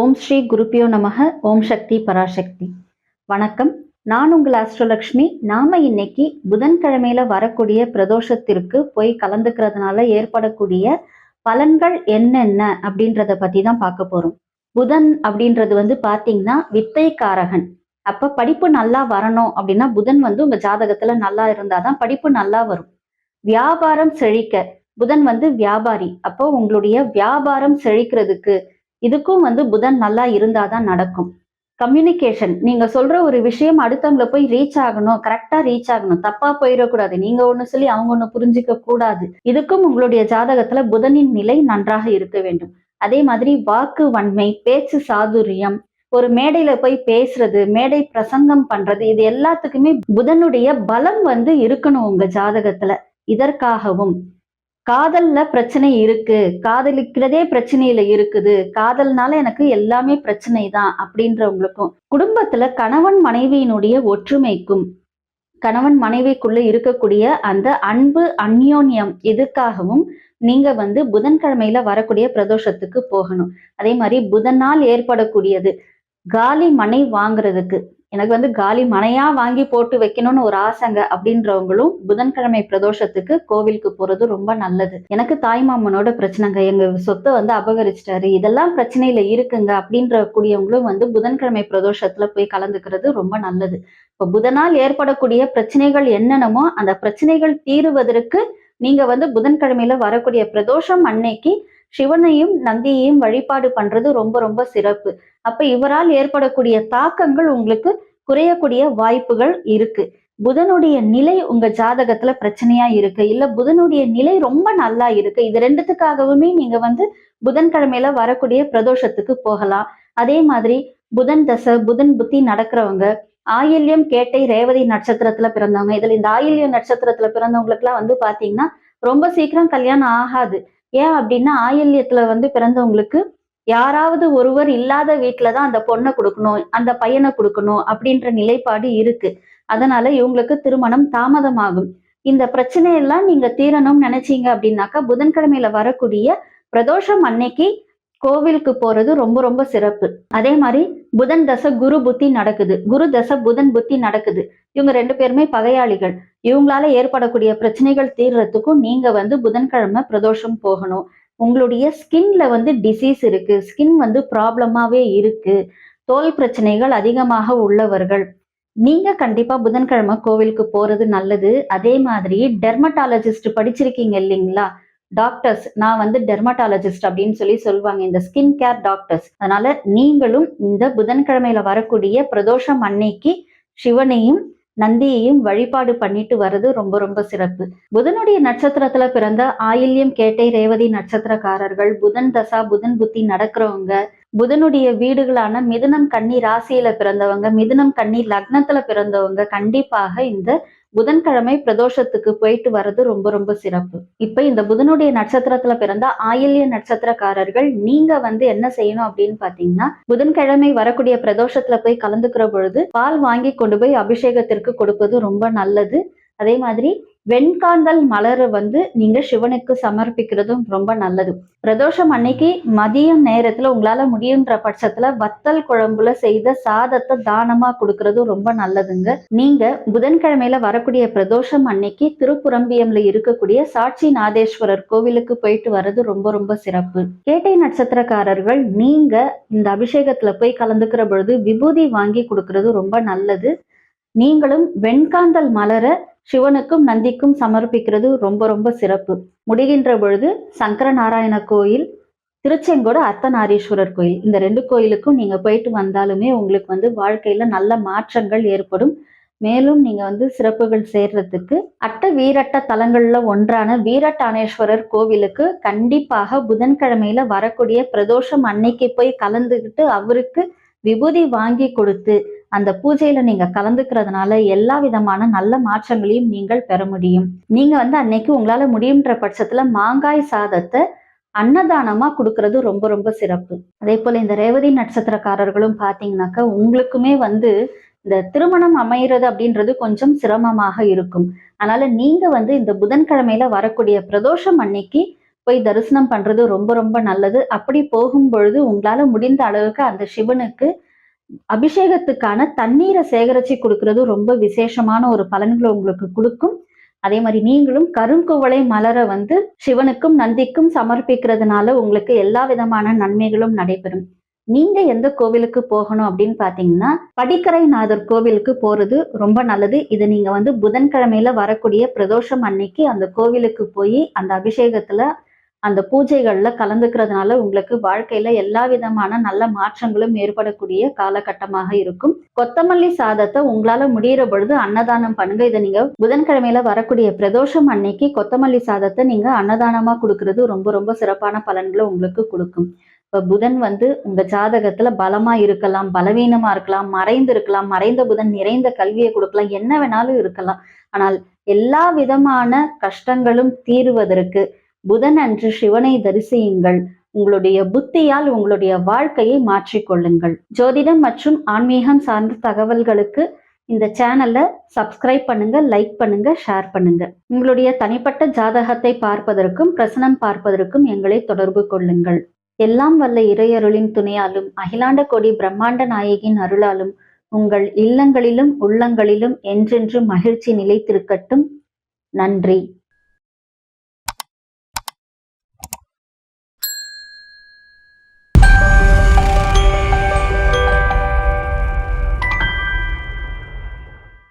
ஓம் ஸ்ரீ குருப்பியோ நமக ஓம் சக்தி பராசக்தி. வணக்கம். நான் உங்கள் அஸ்ட்ரலக்ஷ்மி. நாம இன்னைக்கு புதன்கிழமையில வரக்கூடிய பிரதோஷத்திற்கு போய் கலந்துக்கிறதுனால ஏற்படக்கூடிய பலன்கள் என்னென்ன அப்படின்றத பத்தி தான் பார்க்க போறோம். புதன் அப்படின்றது வந்து பாத்தீங்கன்னா வித்தைக்காரகன். அப்ப படிப்பு நல்லா வரணும் அப்படின்னா புதன் வந்து உங்க ஜாதகத்துல நல்லா இருந்தாதான் படிப்பு நல்லா வரும். வியாபாரம் செழிக்க. புதன் வந்து வியாபாரி. அப்போ உங்களுடைய வியாபாரம் செழிக்கிறதுக்கு இதுக்கும் வந்து புதன் நல்லா இருந்தாதான் நடக்கும். கம்யூனிகேஷன் நீங்க சொல்ற ஒரு விஷயம் அடுத்தவங்கள போய் ரீச் ஆகணும் கரெக்டா ரீச் ஆகணும். தப்பா போயிடக்கூடாது. நீங்க ஒண்ணு சொல்லி அவங்க ஒண்ணு புரிஞ்சுக்க கூடாது. இதுக்கும் உங்களுடைய ஜாதகத்துல புதனின் நிலை நன்றாக இருக்க வேண்டும். அதே மாதிரி வாக்கு வன்மை பேச்சு சாதுரியம் ஒரு மேடையில போய் பேசுறது மேடை பிரசங்கம் பண்றது இது எல்லாத்துக்குமே புதனுடைய பலம் வந்து இருக்கணும் உங்க ஜாதகத்துல. இதற்காகவும். காதல்ல பிரச்சனை இருக்கு. காதலிக்கிறதே பிரச்சனையில இருக்குது. காதல்னால எனக்கு எல்லாமே பிரச்சனை தான் அப்படின்றவங்களுக்கும். குடும்பத்துல கணவன் மனைவியினுடைய ஒற்றுமைக்கும் கணவன் மனைவிக்குள்ள இருக்கக்கூடிய அந்த அன்பு அந்யோன்யம் இதுக்காகவும் நீங்க வந்து புதன்கிழமையில வரக்கூடிய பிரதோஷத்துக்கு போகணும். அதே மாதிரி புதனால் ஏற்படக்கூடியது காலி மனை வாங்குறதுக்கு. எனக்கு வந்து காலி மனையா வாங்கி போட்டு வைக்கணும்னு ஒரு ஆசைங்க அப்படின்றவங்களும் புதன்கிழமை பிரதோஷத்துக்கு கோவிலுக்கு போறது ரொம்ப நல்லது. எனக்கு தாய்மாமனோட பிரச்சனைங்க. எங்க சொத்தை வந்து அபகரிச்சிட்டாரு. இதெல்லாம் பிரச்சனையில இருக்குங்க அப்படின்ற கூடியவங்களும் வந்து புதன்கிழமை பிரதோஷத்துல போய் கலந்துக்கிறது ரொம்ப நல்லது. இப்போ புதனால் ஏற்படக்கூடிய பிரச்சனைகள் என்னென்னமோ அந்த பிரச்சனைகள் தீருவதற்கு நீங்க வந்து புதன்கிழமையில வரக்கூடிய பிரதோஷம் அன்னைக்கு சிவனையும் நந்தியையும் வழிபாடு பண்றது ரொம்ப ரொம்ப சிறப்பு. அப்ப இவரால் ஏற்படக்கூடிய தாக்கங்கள் உங்களுக்கு குறையக்கூடிய வாய்ப்புகள் இருக்கு. புதனுடைய நிலை உங்க ஜாதகத்துல பிரச்சனையா இருக்கு. இல்ல புதனுடைய நிலை ரொம்ப நல்லா இருக்கு. இது ரெண்டுத்துக்காகவுமே நீங்க வந்து புதன்கிழமையில வரக்கூடிய பிரதோஷத்துக்கு போகலாம். அதே மாதிரி புதன் தசை புதன் புத்தி நடக்கிறவங்க ஆயில்யம் கேட்டை ரேவதி நட்சத்திரத்துல பிறந்தவங்க இதுல இந்த ஆயில்யம் நட்சத்திரத்துல பிறந்தவங்களுக்கு எல்லாம் வந்து பாத்தீங்கன்னா ரொம்ப சீக்கிரம் கல்யாணம் ஆகாது. ஏன் அப்படின்னா ஆயில்யத்துல வந்து பிறந்தவங்களுக்கு யாராவது ஒருவர் இல்லாத வீட்டுலதான் அந்த பொண்ணை கொடுக்கணும் அந்த பையனை கொடுக்கணும் அப்படின்ற நிலைப்பாடு இருக்கு. அதனால இவங்களுக்கு திருமணம் தாமதமாகும். இந்த பிரச்சனையெல்லாம் நீங்க தீரணும்னு நினைச்சீங்க அப்படின்னாக்கா புதன்கிழமையில வரக்கூடிய பிரதோஷம் அன்னைக்கு கோவிலுக்கு போறது ரொம்ப ரொம்ப சிறப்பு. அதே மாதிரி புதன் தசை குரு புத்தி நடக்குது. குரு தசை புதன் புத்தி நடக்குது. இவங்க ரெண்டு பேருமே பகையாளிகள். இவங்களால ஏற்படக்கூடிய பிரச்சனைகள் தீர்றதுக்கும் நீங்க வந்து புதன்கிழமை பிரதோஷம் போகணும். உங்களுடைய ஸ்கின்ல வந்து டிசீஸ் இருக்கு. ஸ்கின் வந்து ப்ராப்ளமாவே இருக்கு. தோல் பிரச்சனைகள் அதிகமாக உள்ளவர்கள். நீங்க கண்டிப்பா புதன்கிழமை கோவிலுக்கு போறது நல்லது. அதே மாதிரி டெர்மட்டாலஜிஸ்ட் படிச்சிருக்கீங்க இல்லைங்களா? டாக்டர்ஸ் நான் வந்து டெர்மட்டாலஜிஸ்ட் அப்படின்னு சொல்லி சொல்லுவாங்க. இந்த ஸ்கின் கேர் டாக்டர்ஸ் அதனால நீங்களும் இந்த புதன்கிழமையில வரக்கூடிய பிரதோஷம் அன்னைக்கு சிவனையும் நந்தியையும் வழிபாடு பண்ணிட்டு வர்றது ரொம்ப ரொம்ப சிறப்பு. புதனுடைய நட்சத்திரத்துல பிறந்த ஆயில்யம் கேட்டை ரேவதி நட்சத்திரக்காரர்கள் புதன் தசா புதன் புத்தி நடக்கிறவங்க புதனுடைய வீடுகளான மிதுனம் கன்னி ராசியில பிறந்தவங்க மிதுனம் கன்னி லக்னத்துல பிறந்தவங்க கண்டிப்பாக இந்த புதன்கிழமை பிரதோஷத்துக்கு போயிட்டு வர்றது ரொம்ப ரொம்ப சிறப்பு. இப்ப இந்த புதனுடைய நட்சத்திரத்துல பிறந்த ஆயில்ய நட்சத்திரக்காரர்கள் நீங்க வந்து என்ன செய்யணும் அப்படின்னு பாத்தீங்கன்னா புதன்கிழமை வரக்கூடிய பிரதோஷத்துல போய் கலந்துக்கிற பொழுது பால் வாங்கி கொண்டு போய் அபிஷேகத்திற்கு கொடுப்பது ரொம்ப நல்லது. அதே மாதிரி வெண்காந்தல் மலரை வந்து நீங்க சிவனுக்கு சமர்ப்பிக்கிறதும் ரொம்ப நல்லது. பிரதோஷம் அன்னைக்கு மதியம் நேரத்துல உங்களால முடியுன்ற பட்சத்துல வத்தல் குழம்புல செய்த சாதத்தை தானமா கொடுக்கறதும் ரொம்ப நல்லதுங்க. நீங்க புதன்கிழமையில வரக்கூடிய பிரதோஷம் அன்னைக்கு திருப்புரம்பியம்ல இருக்கக்கூடிய சாட்சி நாதேஸ்வரர் கோவிலுக்கு போயிட்டு வர்றது ரொம்ப ரொம்ப சிறப்பு. கேட்டை நட்சத்திரக்காரர்கள் நீங்க இந்த அபிஷேகத்துல போய் கலந்துக்கிற பொழுது விபூதி வாங்கி கொடுக்கறது ரொம்ப நல்லது. நீங்களும் வெண்காந்தல் மலரை சிவனுக்கும் நந்திக்கும் சமர்ப்பிக்கிறது ரொம்ப ரொம்ப சிறப்பு. முடிகின்ற பொழுது சங்கர நாராயண கோயில் திருச்செங்கோடு அர்த்தநாரீஸ்வரர் கோயில். இந்த ரெண்டு கோயிலுக்கும் நீங்க போயிட்டு வந்தாலுமே உங்களுக்கு வந்து வாழ்க்கையில நல்ல மாற்றங்கள் ஏற்படும். மேலும் நீங்க வந்து சிறப்புகள் சேர்றதுக்கு அட்ட வீரட்ட தலங்கள்ல ஒன்றான வீரட்டானேஸ்வரர் கோவிலுக்கு கண்டிப்பாக புதன்கிழமையில வரக்கூடிய பிரதோஷம் அன்னைக்கு போய் கலந்துக்கிட்டு அவருக்கு விபூதி வாங்கி கொடுத்து அந்த பூஜையில நீங்க கலந்துக்கிறதுனால எல்லா விதமான நல்ல மாற்றங்களையும் நீங்கள் பெற முடியும். நீங்க வந்து அன்னைக்கு உங்களால முடியுன்ற பட்சத்துல மாங்காய் சாதத்தை அன்னதானமா கொடுக்கறது ரொம்ப ரொம்ப சிறப்பு. அதே போல இந்த ரேவதி நட்சத்திரக்காரர்களும் பாத்தீங்கன்னாக்கா உங்களுக்குமே வந்து இந்த திருமணம் அமைகிறது அப்படின்றது கொஞ்சம் சிரமமாக இருக்கும். அதனால நீங்க வந்து இந்த புதன்கிழமையில வரக்கூடிய பிரதோஷம் அன்னைக்கு போய் தரிசனம் பண்றது ரொம்ப ரொம்ப நல்லது. அப்படி போகும் பொழுது உங்களால முடிந்த அளவுக்கு அந்த சிவனுக்கு அபிஷேகத்துக்கான தண்ணீரை சேகரிச்சு கொடுக்கறது ரொம்ப விசேஷமான ஒரு பலன்களை உங்களுக்கு கொடுக்கும். அதே மாதிரி நீங்களும் கருங்குவளை மலரை வந்து சிவனுக்கும் நந்திக்கும் சமர்ப்பிக்கிறதுனால உங்களுக்கு எல்லா விதமான நன்மைகளும் நடைபெறும். நீங்க எந்த கோவிலுக்கு போகணும் அப்படின்னு பாத்தீங்கன்னா படிக்கரைநாதர் கோவிலுக்கு போறது ரொம்ப நல்லது. இது நீங்க வந்து புதன்கிழமையில வரக்கூடிய பிரதோஷம் அன்னைக்கு அந்த கோவிலுக்கு போய் அந்த அபிஷேகத்துல அந்த பூஜைகள்ல கலந்துக்கிறதுனால உங்களுக்கு வாழ்க்கையில எல்லா விதமான நல்ல மாற்றங்களும் ஏற்படக்கூடிய காலகட்டமாக இருக்கும். கொத்தமல்லி சாதத்தை உங்களால முடியிற பொழுது அன்னதானம் பண்ணுங்க. இதை நீங்க புதன்கிழமையில வரக்கூடிய பிரதோஷம் அன்னைக்கு கொத்தமல்லி சாதத்தை நீங்க அன்னதானமா கொடுக்கறது ரொம்ப ரொம்ப சிறப்பான பலன்களை உங்களுக்கு கொடுக்கும். இப்ப புதன் வந்து உங்க ஜாதகத்துல பலமா இருக்கலாம் பலவீனமா இருக்கலாம் மறைந்து இருக்கலாம் மறைந்த புதன் நிறைந்த கல்வியை கொடுக்கலாம் என்ன வேணாலும் இருக்கலாம். ஆனால் எல்லா விதமான கஷ்டங்களும் தீருவதற்கு புதன் அன்று சிவனை தரிசியுங்கள். உங்களுடைய புத்தியால் உங்களுடைய வாழ்க்கையை மாற்றிக்கொள்ளுங்கள். ஜோதிடம் மற்றும் ஆன்மீகம் சார்ந்த தகவல்களுக்கு இந்த சேனலை சப்ஸ்கிரைப் பண்ணுங்க லைக் பண்ணுங்க ஷேர் பண்ணுங்க. உங்களுடைய தனிப்பட்ட ஜாதகத்தை பார்ப்பதற்கும் பிரசனம் பார்ப்பதற்கும் எங்களை தொடர்பு கொள்ளுங்கள். எல்லாம் வல்ல இறையருளின் துணையாலும் அகிலாண்ட கோடி பிரம்மாண்ட நாயகியின் அருளாலும் உங்கள் இல்லங்களிலும் உள்ளங்களிலும் என்றென்றும் மகிழ்ச்சி நிலைத்திருக்கட்டும். நன்றி.